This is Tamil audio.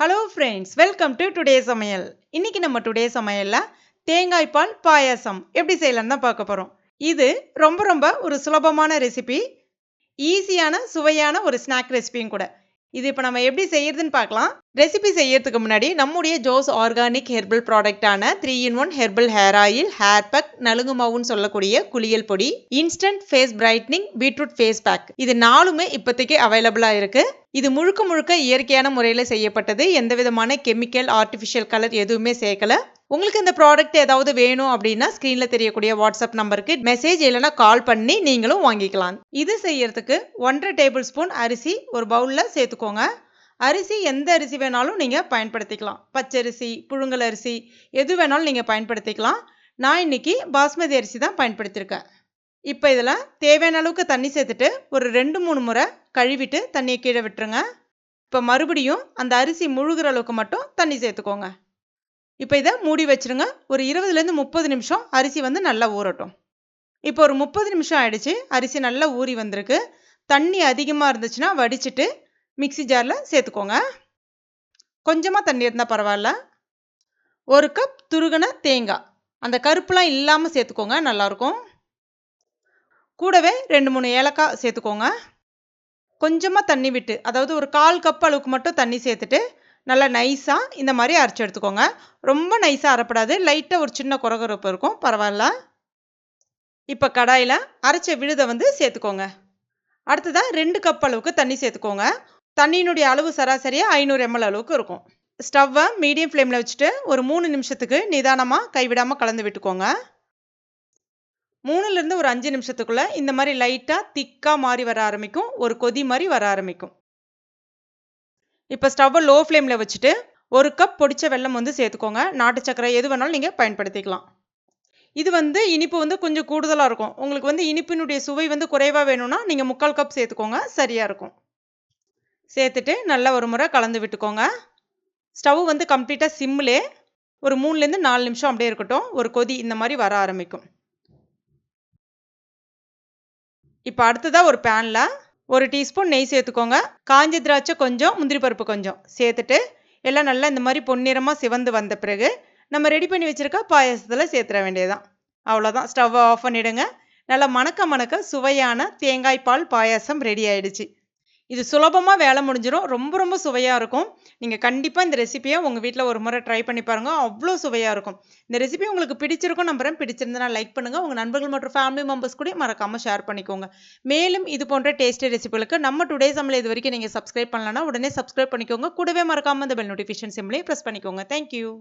Hello friends welcome to today சமையல் இன்னைக்கு நம்ம டுடே சமையலில் தேங்காய் பால் பாயாசம் எப்படி செய்யலாம்னு தான் பார்க்க போகிறோம் இது ரொம்ப ரொம்ப ஒரு சுலபமான ரெசிபி ஈஸியான சுவையான ஒரு ஸ்நாக் ரெசிபியும் கூட. இது இப்போ நம்ம எப்படி செய்யறதுன்னு பார்க்கலாம். ரெசிபி செய்யறதுக்கு முன்னாடி நம்முடைய Jose organic herbal ப்ராடக்டான three in one herbal hair oil hair pack நலுங்கு மாவுன்னு சொல்லக்கூடிய குளியல் பொடி instant face brightening beetroot face pack இது நாலுமே இப்போதைக்கு அவைலபிளாக இருக்கு. இது முழுக்க முழுக்க இயற்கையான முறையில் செய்யப்பட்டது. எந்த விதமான கெமிக்கல் ஆர்டிஃபிஷியல் கலர் எதுவுமே சேர்க்கல. உங்களுக்கு இந்த ப்ராடக்ட் ஏதாவது வேணும் அப்படின்னா ஸ்க்ரீனில் தெரியக்கூடிய வாட்ஸ்அப் நம்பருக்கு மெசேஜ் இல்லைனா கால் பண்ணி நீங்களும் வாங்கிக்கலாம். இது செய்யறதுக்கு ஒன்றரை டேபிள் ஸ்பூன் அரிசி ஒரு பவுலில் சேர்த்துக்கோங்க. அரிசி எந்த அரிசி வேணாலும் நீங்கள் பயன்படுத்திக்கலாம். பச்சரிசி புழுங்கல் அரிசி எது வேணாலும் நீங்கள் பயன்படுத்திக்கலாம். நான் இன்னைக்கு பாஸ்மதி அரிசி தான் பயன்படுத்தியிருக்கேன் இப்போ இதில் தேவையான அளவுக்கு தண்ணி சேர்த்துட்டு ஒரு ரெண்டு மூணு முறை கழுவிட்டு தண்ணியை கீழே விட்டுருங்க. இப்போ மறுபடியும் அந்த அரிசி முழுகிற அளவுக்கு மட்டும் தண்ணி சேர்த்துக்கோங்க. இப்போ இதை மூடி வச்சுருங்க. ஒரு இருபதுலேருந்து முப்பது நிமிஷம் அரிசி வந்து நல்லா ஊறட்டும். இப்போ ஒரு முப்பது நிமிஷம் ஆயிடுச்சு. அரிசி நல்லா ஊறி வந்திருக்கு. தண்ணி அதிகமாக இருந்துச்சுன்னா வடிச்சிட்டு மிக்சி ஜாரில் சேர்த்துக்கோங்க. கொஞ்சமாக தண்ணி இருந்தால் பரவாயில்ல. ஒரு கப் துருகன தேங்காய். அந்த கருப்புலாம் இல்லாமல் சேர்த்துக்கோங்க நல்லாயிருக்கும். கூடவே ரெண்டு மூணு ஏலக்காய் சேர்த்துக்கோங்க. கொஞ்சமாக தண்ணி விட்டு அதாவது ஒரு கால் கப் அளவுக்கு மட்டும் தண்ணி சேர்த்துட்டு நல்லா நைஸாக இந்த மாதிரி அரைச்சி எடுத்துக்கோங்க. ரொம்ப நைஸாக அரைப்படாது. லைட்டாக ஒரு சின்ன குறகுறப்பு இருக்கும். பரவாயில்ல. இப்போ கடாயில் அரைச்ச விழுதை வந்து சேர்த்துக்கோங்க. அடுத்ததாக ரெண்டு கப் அளவுக்கு தண்ணி சேர்த்துக்கோங்க. தண்ணியினுடைய அளவு சராசரியாக ஐநூறு எம்எல் அளவுக்கு இருக்கும். ஸ்டவ்வை மீடியம் ஃப்ளேமில் வச்சுட்டு ஒரு மூணு நிமிஷத்துக்கு நிதானமாக கைவிடாமல் கலந்து விட்டுக்கோங்க. மூணுலேருந்து ஒரு அஞ்சு நிமிஷத்துக்குள்ளே இந்த மாதிரி லைட்டாக திக்காக மாறி வர ஆரம்பிக்கும். ஒரு கொதி மாதிரி வர ஆரம்பிக்கும். இப்போ ஸ்டவ்வை லோ ஃப்ளேமில் வச்சுட்டு ஒரு கப் பொடிச்ச வெள்ளம் வந்து சேர்த்துக்கோங்க. நாட்டு சக்கரை எது வேணாலும் நீங்கள் பயன்படுத்திக்கலாம். இது வந்து இனிப்பு வந்து கொஞ்சம் கூடுதலாக இருக்கும். உங்களுக்கு வந்து இனிப்பினுடைய சுவை வந்து குறைவாக வேணும்னா நீங்கள் முக்கால் கப் சேர்த்துக்கோங்க. சரியாக இருக்கும். சேர்த்துட்டு நல்லா ஒரு முறை கலந்து விட்டுக்கோங்க. ஸ்டவ் வந்து கம்ப்ளீட்டாக சிம்மிலே ஒரு மூணுலேருந்து நாலு நிமிஷம் அப்படியே இருக்கட்டும். ஒரு கொதி இந்த மாதிரி வர ஆரம்பிக்கும். இப்போ அடுத்ததாக ஒரு பேனில் ஒரு டீஸ்பூன் நெய் சேர்த்துக்கோங்க. காஞ்ச திராட்சை கொஞ்சம் முந்திரி பருப்பு கொஞ்சம் சேர்த்துட்டு எல்லாம் நல்லா இந்த மாதிரி பொன்னிறமாக சிவந்து வந்த பிறகு நம்ம ரெடி பண்ணி வச்சுருக்க பாயசத்தில் சேர்த்துற வேண்டியதுதான். அவ்வளோதான் ஸ்டவ்வை ஆஃப் பண்ணிவிடுங்க நல்லா மணக்க மணக்க சுவையான தேங்காய் பால் பாயாசம் ரெடி ஆயிடுச்சு. இது சுலபமாக வேலை முடிஞ்சிடும் ரொம்ப ரொம்ப சுவையாக இருக்கும். நீங்கள் கண்டிப்பாக இந்த ரெசிபியை உங்கள் வீட்டில் ஒரு முறை ட்ரை பண்ணி பாருங்கள் அவ்வளோ சுவையாக இருக்கும். இந்த ரெசிபி உங்களுக்கு பிடிச்சிருக்கும் நம்புறேன். பிடிச்சிருந்தா லைக் பண்ணுங்கள் உங்கள் நண்பர்கள் மற்றும் ஃபேமிலி மெம்பர்ஸ் கூட மறக்காமல் ஷேர் பண்ணிக்கோங்க. மேலும் இது போன்ற டேஸ்டி ரெசிபிகளுக்கு நம்ம டுடே சம்மில் இது வரைக்கும் நீங்கள் சப்ஸ்கிரைப் பண்ணலன்னா உடனே சப்ஸ்கிரைப் பண்ணிக்கோங்க. கூடவே மறக்காமல் இந்த பெல் நோட்டிஃபிகேஷன் சிம்லேயே ப்ரெஸ் பண்ணிக்கோங்க. Thank you